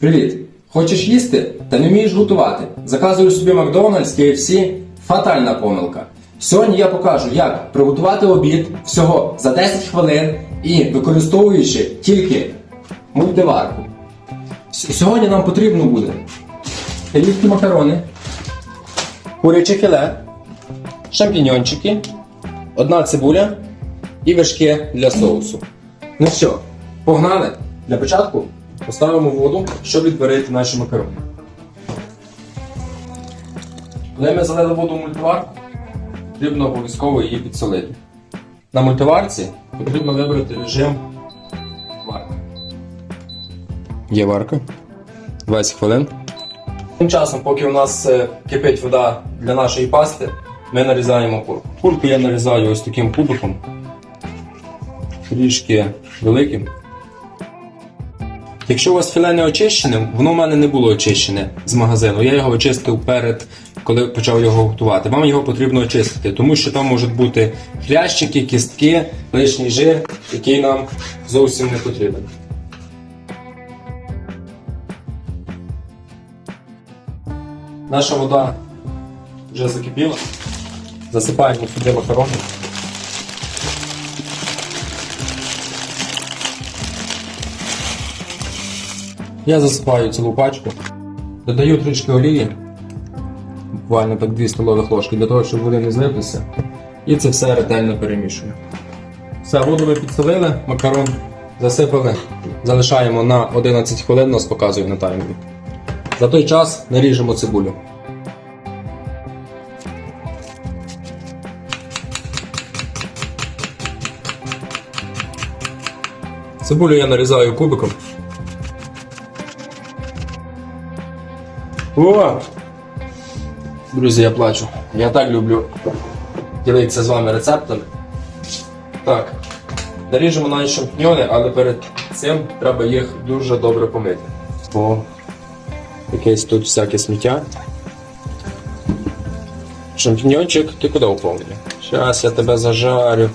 Привіт! Хочеш їсти та не вмієш готувати? Заказуєш собі Макдональдс, KFC? Фатальна помилка. Сьогодні я покажу, як приготувати обід всього за 10 хвилин і використовуючи тільки мультиварку. Сьогодні нам потрібно буде італійські макарони, куряче філе, шампіньончики, одна цибуля і вершки для соусу. Ну що, погнали? Для початку поставимо воду, щоб відварити наші макарони. Коли ми залили воду в мультиварку, потрібно обов'язково її підсолити. На мультиварці потрібно вибрати режим варки. Є варка. 20 хвилин. Тим часом, поки у нас е, кипить вода для нашої пасти, ми нарізаємо курку. Курку я нарізаю ось таким кубиком, трішки великим. Якщо у вас філе не очищене, воно в мене не було очищене з магазину. Я його очистив перед, коли почав його готувати. Вам його потрібно очистити, тому що там можуть бути хрящики, кістки, лишній жир, який нам зовсім не потрібен. Наша вода вже закипіла. Засипаємо сюди макарони. Я засипаю цілу пачку, додаю трішки олії, буквально так 2 столових ложки, для того, щоб води не злиплися. І це все ретельно перемішую. Все, воду ми підсолили, макарон засипали, залишаємо на 11 хвилин, нас показує на таймері. За той час наріжемо цибулю. Цибулю я нарізаю кубиком. О! Друзі, я плачу. Я так люблю ділитися з вами рецептами. Так. Наріжемо наші шампіньони, але перед цим треба їх дуже добре помити. О, якесь тут всяке сміття. Шампіньончик, ти куди уповнює? Зараз я тебе зажарю.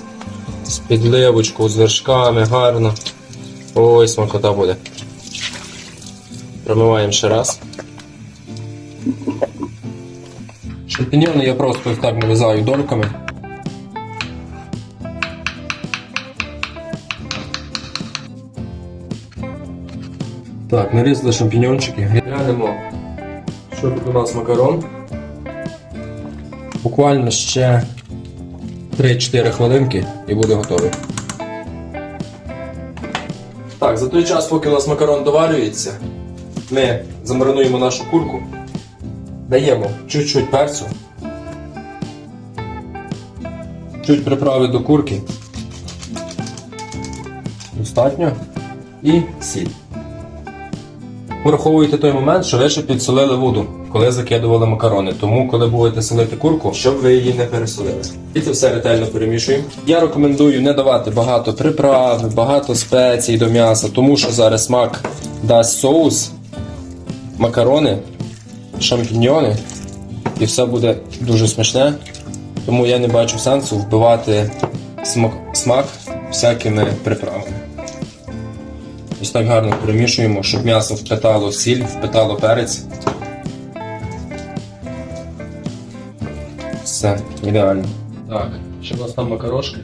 З підливочку, з вершками, гарно. Ой, смакота буде. Промиваємо ще раз. Шампіньони я просто ось так нарізаю дольками. Так, нарізали шампіньончики. Глянемо, що тут у нас макарон. Буквально ще 3-4 хвилинки і буде готовий. Так, за той час, поки у нас макарон доварюється, ми замаринуємо нашу курку. Даємо чуть-чуть перцю. Чуть приправи до курки. Достатньо. І сіль. Враховуйте той момент, що ви ще підсолили воду, коли закидували макарони. Тому, коли будете солити курку, щоб ви її не пересолили. І це все ретельно перемішуємо. Я рекомендую не давати багато приправ, багато спецій до м'яса, тому що зараз смак дасть соус, макарони, шампіньйони, і все буде дуже смачне. Тому я не бачу сенсу вбивати смак, смак всякими приправами. Ось так гарно перемішуємо, щоб м'ясо впитало сіль, впитало перець. Все, ідеально. Так, що у нас там макарошки?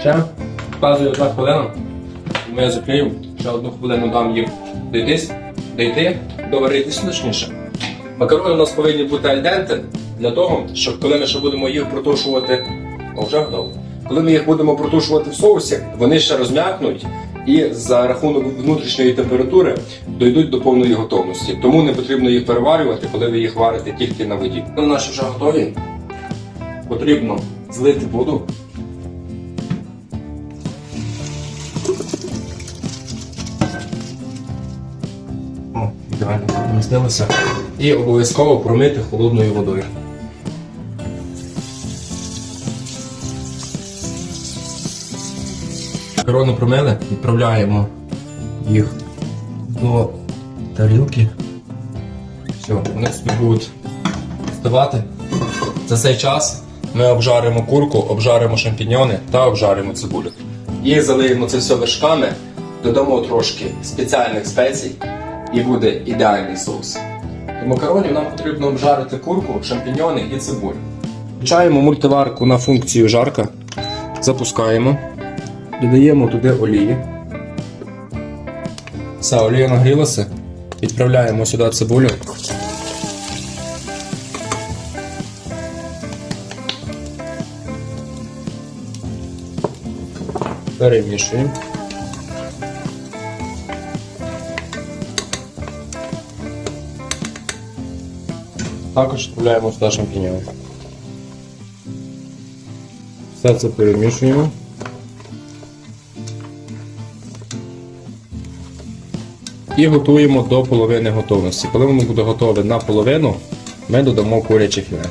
Ще вказую одна хвилина. Ми я закрию, ще одну хвилину дам їм дойтись, дойти, доваритись точніше. Макарони у нас повинні бути альденте для того, щоб коли ми ще будемо їх протушувати, о, вже готово. Коли ми їх будемо протушувати в соусі, вони ще розм'якнуть і за рахунок внутрішньої температури дійдуть до повної готовності. Тому не потрібно їх переварювати, коли ви їх варите тільки на воді. Коли наші вже готові, потрібно злити воду. Ідеально. І обов'язково промити холодною водою. Макарони промили, відправляємо їх до тарілки. Все, вони собі будуть вставати. За цей час ми обжаримо курку, обжаримо шампіньони та обжаримо цибулю. І залиємо це все вершками, додамо трошки спеціальних спецій і буде ідеальний соус. До макаронів нам потрібно обжарити курку, шампіньони і цибулю. Включаємо мультиварку на функцію жарка, запускаємо, додаємо туди олії. Все, олія нагрілася. Відправляємо сюди цибулю. Перемішуємо. Також відправляємо сюди шампіньони. Все це перемішуємо. І готуємо до половини готовності. Коли воно буде готове наполовину, ми додамо куряче філе.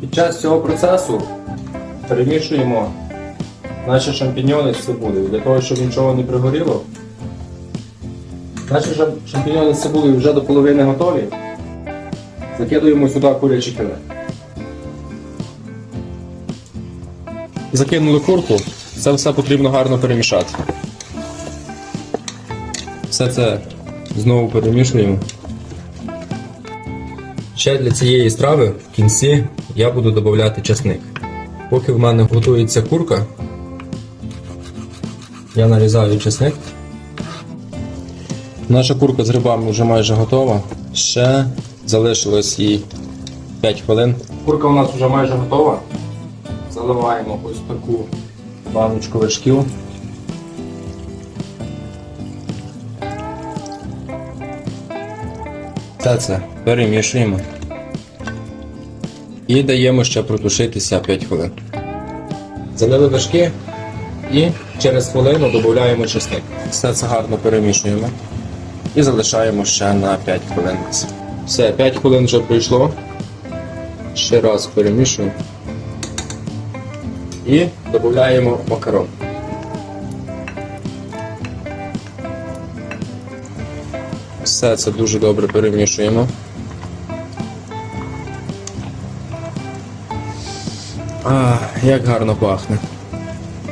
Під час цього процесу перемішуємо наші шампіньони з цибулею, для того, щоб нічого не пригоріло. Наші шам- шампіньони з цибулею вже до половини готові. Закидуємо сюди куряче філе. Закинули курку, це все потрібно гарно перемішати. Все це знову перемішуємо. Ще для цієї страви в кінці я буду додавати часник. Поки в мене готується курка, я нарізаю часник. Наша курка з грибами вже майже готова. Ще залишилось їй 5 хвилин. Курка у нас вже майже готова. Заливаємо ось таку баночку вершків. Все це перемішуємо. І даємо ще протушитися 5 хвилин. Залили вершки і через хвилину додаємо чесник. Все це гарно перемішуємо і залишаємо ще на 5 хвилин. Все, 5 хвилин вже пройшло. Ще раз перемішуємо. І додаємо макарон. Все це дуже добре перемішуємо. А, як гарно пахне.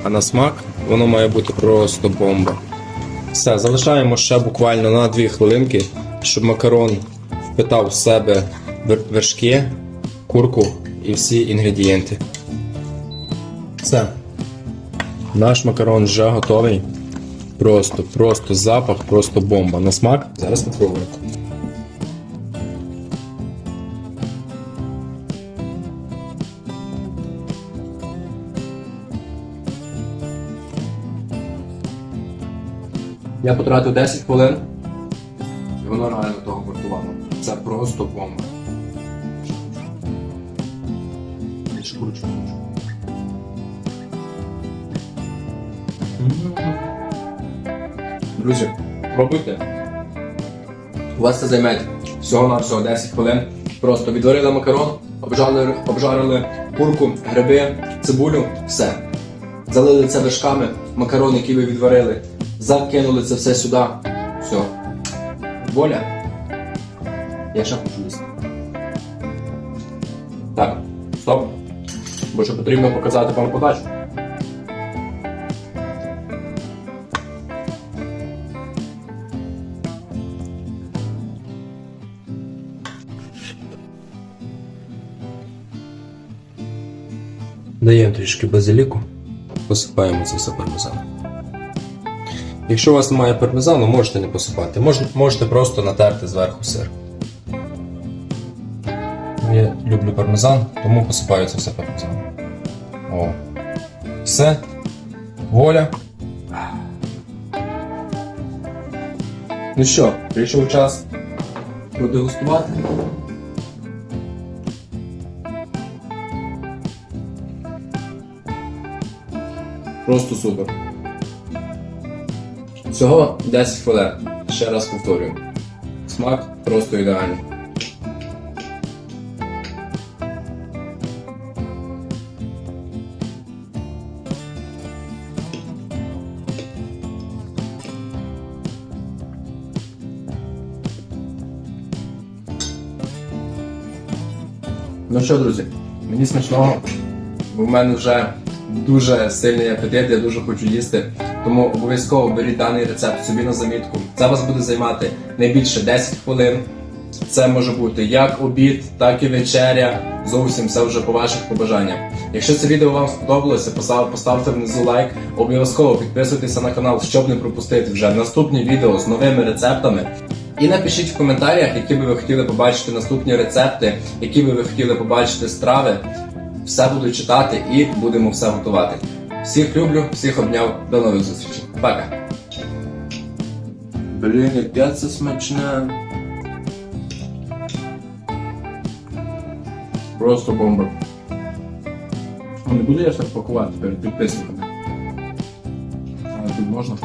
А на смак воно має бути просто бомба. Все, залишаємо ще буквально на 2 хвилинки, щоб макарон впитав в себе вершки, курку і всі інгредієнти. Все. Наш макарон вже готовий. Просто, просто запах, просто бомба. На смак. Зараз попробуємо. Я потратив 10 хвилин. І воно реально того вартувало. Це просто бомба. Більше. Друзі, пробуйте. У вас це займе всього на всього 10 хвилин. Просто відварили макарон, обжарили, обжарили курку, гриби, цибулю, все. Залили це вершками, макарон, який ви відварили, закинули це все сюди. Все. Воля. Я ще хочу їсти. Так, стоп. Бо що потрібно показати вам подачу. Даємо трішки базиліку, посипаємо це все пармезаном. Якщо у вас немає пармезану, можете не посипати. Мож- можете просто натерти зверху сир. Я люблю пармезан, тому посипаю це все пармезаном. О. Все. Воля. Ну що, прийшов час продегустувати. Просто супер. Всього 10 хвилин. Ще раз повторюю. Смак просто ідеальний. Ну що, друзі, мені смачного, бо в мене вже дуже сильний апетит, я дуже хочу їсти. Тому обов'язково беріть даний рецепт собі на замітку. Це вас буде займати не більше 10 хвилин. Це може бути як обід, так і вечеря. Зовсім все вже по ваших побажаннях. Якщо це відео вам сподобалося, постав- поставте внизу лайк. Обов'язково підписуйтеся на канал, щоб не пропустити вже наступні відео з новими рецептами. І напишіть в коментарях, які би ви хотіли побачити наступні рецепти, які би ви хотіли побачити страви. Все буду читати і будемо все готувати. Всіх люблю, всіх обняв. До нових зустрічей. Пока. Блін, яке це смачне. Просто бомба. Не буду я ж так пакувати перед підписниками. А тут можна.